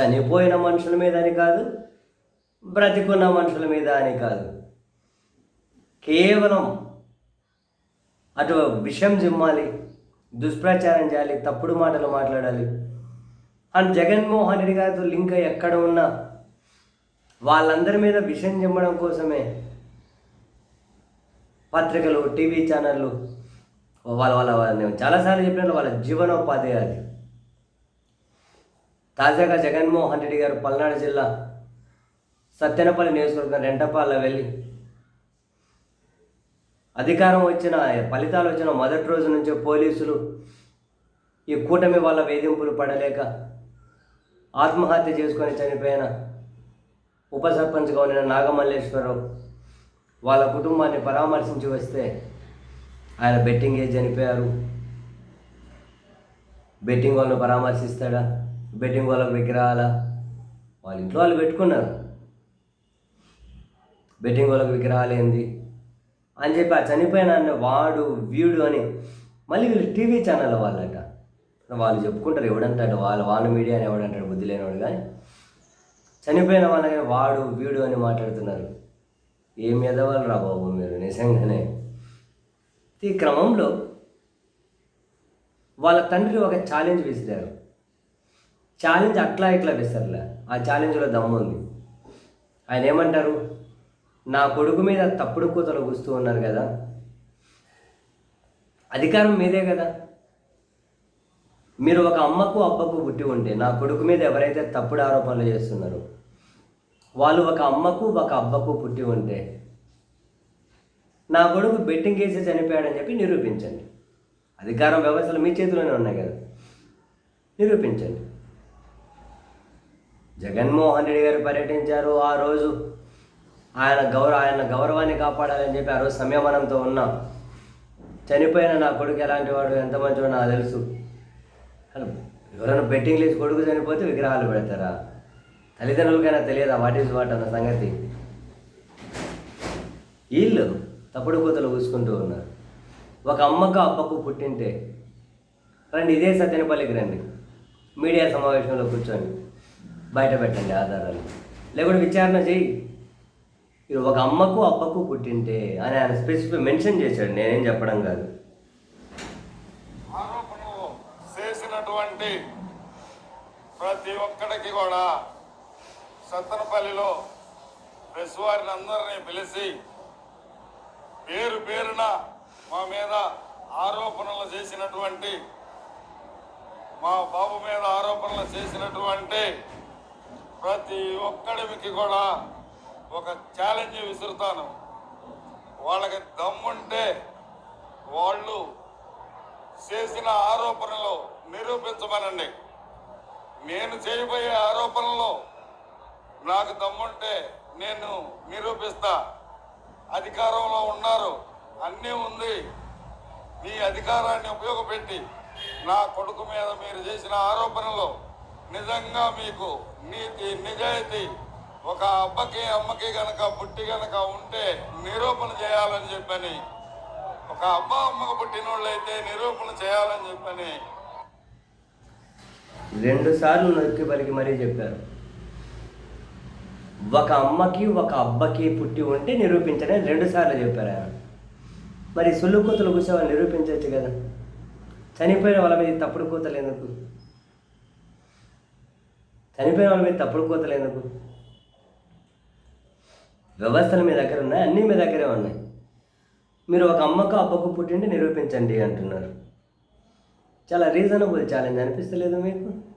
చనిపోయిన మనుషుల మీద అని కాదు బ్రతికున్న మనుషుల మీద అని కాదు. కేవలం అటు విషం జిమ్మాలి దుష్ప్రచారం చేయాలి తప్పుడు మాటలు మాట్లాడాలి. అండ్ జగన్మోహన్ రెడ్డి గారితో లింక్ ఎక్కడ ఉన్నా వాళ్ళందరి మీద విషయం చెప్పడం కోసమే పత్రికలు టీవీ ఛానళ్ళు వాళ్ళ వాళ్ళ వాళ్ళ- నేను చాలాసార్లు చెప్పినట్లు వాళ్ళ జీవనోపాధి అది. తాజాగా జగన్మోహన్ రెడ్డి గారు పల్నాడు జిల్లా సత్యనపల్లి నియోజకవర్గం రెంటపాల వెళ్ళి అధికారం వచ్చిన ఫలితాలు వచ్చిన మొదటి రోజు నుంచే పోలీసులు ఈ కూటమి వాళ్ళ వేధింపులు పడలేక ఆత్మహత్య చేసుకొని చనిపోయిన ఉప సర్పంచ్గా ఉన్న నాగమల్లేశ్వరరావు వాళ్ళ కుటుంబాన్ని పరామర్శించి వస్తే ఆయన బెట్టింగ్ ఏజ్ చనిపోయారు. బెట్టింగ్ వాళ్ళని పరామర్శిస్తాడా? బెట్టింగ్ వాళ్ళకి విగ్రహాల వాళ్ళ ఇంట్లో వాళ్ళు పెట్టుకున్నారు. బెట్టింగ్ వాళ్ళకి విగ్రహాలు ఏంది? అని చెప్పి ఆ చనిపోయిన వాడు వీడు అని మళ్ళీ వీళ్ళు టీవీ ఛానల్ వాళ్ళట. వాళ్ళు చెప్పుకుంటారు ఎవడంటాడు వాళ్ళు వాళ్ళ మీడియా అని ఎవడంటాడు బుద్ధి లేనివాడు కానీ చనిపోయిన వాళ్ళని వాడు వీడు అని మాట్లాడుతున్నారు. ఏం ఎదవాలి రా బాబు మీరు నిజంగానే. ఈ క్రమంలో వాళ్ళ తండ్రి ఒక ఛాలెంజ్ విసిరారు. ఛాలెంజ్ అట్లా ఇట్లా విసరలే ఆ ఛాలెంజ్లో దమ్ముంది ఆయన ఏమంటారు? నా కొడుకు మీద తప్పుడు కూతలు కూస్తూ ఉన్నారు కదా. అధికారం మీదే కదా. మీరు ఒక అమ్మకు అబ్బకు పుట్టి ఉంటే నా కొడుకు మీద ఎవరైతే తప్పుడు ఆరోపణలు చేస్తున్నారో వాళ్ళు ఒక అమ్మకు ఒక అబ్బకు పుట్టి ఉంటే నా కొడుకు బెట్టింగ్ వేసి చనిపోయాడని చెప్పి నిరూపించండి. అధికారం వ్యవస్థలు మీ చేతిలోనే ఉన్నాయి కదా. నిరూపించండి. జగన్మోహన్ రెడ్డి గారు పర్యటించారు ఆ రోజు. ఆయన గౌరవ ఆయన గౌరవాన్ని కాపాడాలని చెప్పి ఆ రోజు సంయమనంతో ఉన్నా. చనిపోయిన నా కొడుకు ఎలాంటి వాడు ఎంత మంచివాడు నాకు తెలుసు. ఎవరైనా బెట్టింగ్ లేచి కొడుకు చనిపోతే విగ్రహాలు పెడతారా? తల్లిదండ్రులకైనా తెలియదా? వాట్ ఈజ్ వాట్ అన్న సంగతి. వీళ్ళు తప్పుడు కూతలు కూసుకుంటూ ఉన్నారు. ఒక అమ్మకు అప్పకు పుట్టింటే. రండి ఇదే సత్యనపల్లికి రండి. మీడియా సమావేశంలో కూర్చోండి. బయట పెట్టండి ఆధారాలు. లేకుంటే విచారణ చేయి ఇది ఒక అమ్మకు అబ్బకు పుట్టింటే అని ఆయన స్పెసిఫిక్ మెన్షన్ చేశాడు. నేనేం చెప్పడం కాదు. ఆరోపణలు చేసినటువంటి ప్రతి ఒక్కడికి కూడా సత్తనపల్లిలో ప్రెస్ వారిని అందరినీ పిలిచి పేరు పేరున మా మీద ఆరోపణలు చేసినటువంటి మా బాబు మీద ఆరోపణలు చేసినటువంటి ప్రతి ఒక్కడికి కూడా ఒక ఛాలెంజ్ విసురుతాను. వాళ్ళకి దమ్ముంటే వాళ్ళు చేసిన ఆరోపణలు నిరూపించమనండి. నేను చేయబోయే ఆరోపణలు నాకు దమ్ముంటే నేను నిరూపిస్తా. అధికారంలో ఉన్నారు అన్నీ ఉంది. మీ అధికారాన్ని ఉపయోగపెట్టి నా కొడుకు మీద మీరు చేసిన ఆరోపణలు నిజంగా మీకు నీతి నిజాయితీ ఒక అబ్బకి అమ్మకి గనక పుట్టి గనక ఉంటే నిరూపణ చేయాలని చెప్పని ఒక అబ్బ అమ్మకు పుట్టిన వాళ్ళైతే నిరూపణ చేయాలని చెప్పని. రెండు సార్లు నొక్కి పలికి మరీ చెప్పారు. ఒక అమ్మకి ఒక అబ్బకి పుట్టి ఉంటే నిరూపించడం రెండు సార్లు చెప్పారు ఆయన. మరి సొల్లు కూతలు కూర్చోవాలి నిరూపించవచ్చు కదా. చనిపోయిన వాళ్ళ మీద తప్పుడు కూతలు ఎందుకు? చనిపోయిన వాళ్ళ మీద తప్పుడు కోతలు ఎందుకు? వ్యవస్థలు మీ దగ్గర ఉన్నాయి అన్నీ మీ దగ్గరే ఉన్నాయి. మీరు ఒక అమ్మకు అబ్బకు పుట్టిండి నిరూపించండి అంటున్నారు. చాలా రీజనబుల్ ఛాలెంజ్ అనిపిస్తలేదు మీకు?